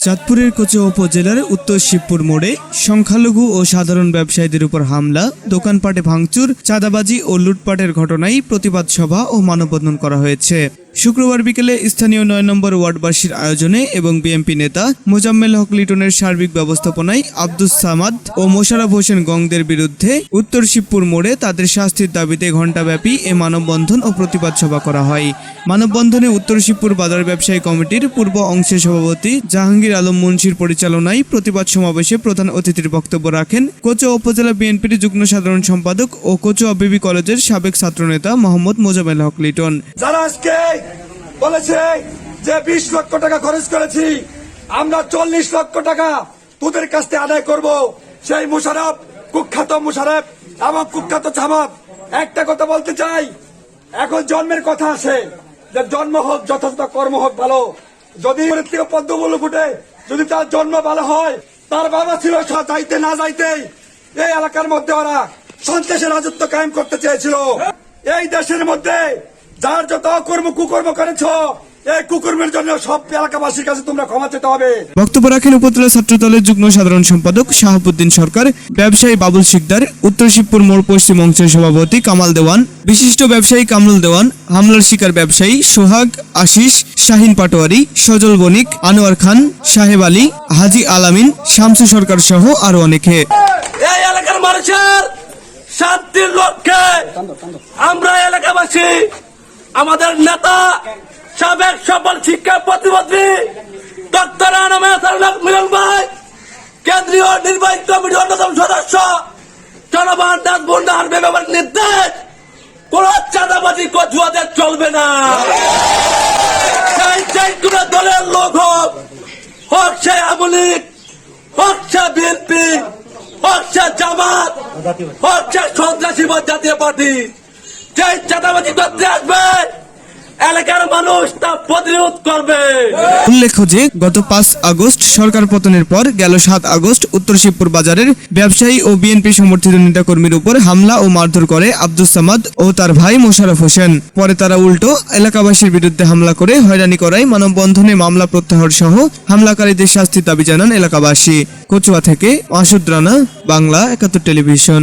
চাঁদপুরের কোচা উপজেলার উত্তর শিবপুর মোড়ে সংখ্যালঘু ও সাধারণ ব্যবসায়ীদের উপর হামলা, দোকানপাটে ভাঙচুর, চাঁদাবাজি ও লুটপাটের ঘটনায় প্রতিবাদ সভা ও মানববন্ধন করা হয়েছে। শুক্রবার বিকেলে স্থানীয় নয় নম্বর ওয়ার্ডবাসীর আয়োজনে এবং বিএনপি নেতা মোজাম্মেল হক লিটনের সার্বিক ব্যবস্থাপনায় আব্দুস সামাদ ও মোশারফ হোসেন গংদের বিরুদ্ধে উত্তর শিবপুর মোড়ে তাদের শাস্তির দাবিতে ঘণ্টাব্যাপী এ মানববন্ধন ও প্রতিবাদ সভা করা হয়। মানববন্ধনে উত্তর শিবপুর বাজার ব্যবসায়ী কমিটির পূর্ব অংশের সভাপতি জাহাঙ্গীর আলম মুন্সির পরিচালনায় প্রতিবাদ সমাবেশে প্রধান অতিথির বক্তব্য রাখেন কোচা উপজেলা বিএনপির যুগ্ম সাধারণ সম্পাদক ও কোচা বিবি কলেজের সাবেক ছাত্রনেতা মোহাম্মদ মোজাম্মেল হক লিটন। বলেছে যে বিশ লক্ষ টাকা খরচ করেছি, আমরা চল্লিশ লক্ষ টাকা তোদের কাছ থেকে আদায় করব। সেই মুশারফ, কুখ্যাত মুশারফ এবং কুখ্যাত ছামাপ একটা কথা বলতে চাই, এখন জন্মের কথা আছে যে জন্ম হোক, যথাযথ কর্ম হোক, ভালো। যদি থেকে ফুটে, যদি তার জন্ম ভালো হয়, তার বাবা ছিল যাইতে না যাইতেই এই এলাকার মধ্যে ওরা সন্ত্রাসের রাজত্ব কায়েম করতে চেয়েছিল। এই দেশের মধ্যে যার যত কর্ম কুকর্ম করেছ এই কুকর্মের জন্য সব এলাকাবাসীর কাছে তোমরা ক্ষমা চেতে হবে। বক্তব্য রাখেন উপজেলা ছাত্রদলের যুগ্ম সাধারণ সম্পাদক শাহাবুদ্দিন সরকার ব্যবসায়ী বাবুল শিকদার উত্তর শিবপুর মোড় পশ্চিম অংশের সভাপতি কামাল দেওয়ান বিশিষ্ট ব্যবসায়ী কামরুল দেওয়ান হামলার শিকার ব্যবসায়ী সোহাগ আশিস শাহিন পাটোয়ারি সজল বণিক আনোয়ার খান সাহেব আলী হাজি আলামিন শামসু সরকার সহ আরও অনেকে। এই এলাকার মানুষের শান্তির লক্ষ্যে আমরা এলাকাবাসী নেতা, সাবেক সফল শিক্ষা প্রতিমন্ত্রী, ডক্টর আনামে মিলন ভাই, কেন্দ্রীয় নির্বাহী কমিটির অন্যতম সদস্য জনগণ দাস বন্ডার বেগমের নির্দেশ, কোন চাঁদাবাজি কচুয়াদের চলবে না। দলের লোক হোক হোক সে আমলিক হোক সে বিএনপি, হোক সে জামাত, হোক সে সন্ত্রাসী জাতীয় পার্টি যে চাঁদাবাজি করতে আসবে, এলাকার মানুষ তা প্রতিরোধ করবে। উল্লেখ্য যে, গত পাঁচ আগস্ট সরকার পতনের পর গেল সাত আগস্ট উত্তর শিবপুর বাজারের ব্যবসায়ী ও বিএনপি সমর্থিত নেতাকর্মীর উপর হামলা ও মারধর করে আব্দুস সামাদ ও তার ভাই মোশারফ হোসেন। পরে তারা উল্টো এলাকাবাসীর বিরুদ্ধে হামলা করে হয়রানি করায় মানববন্ধনে মামলা প্রত্যাহার সহ হামলাকারীদের শাস্তির দাবি জানান এলাকাবাসী। কচুয়া থেকে মাসুদ রানা, বাংলা একাত্তর টেলিভিশন।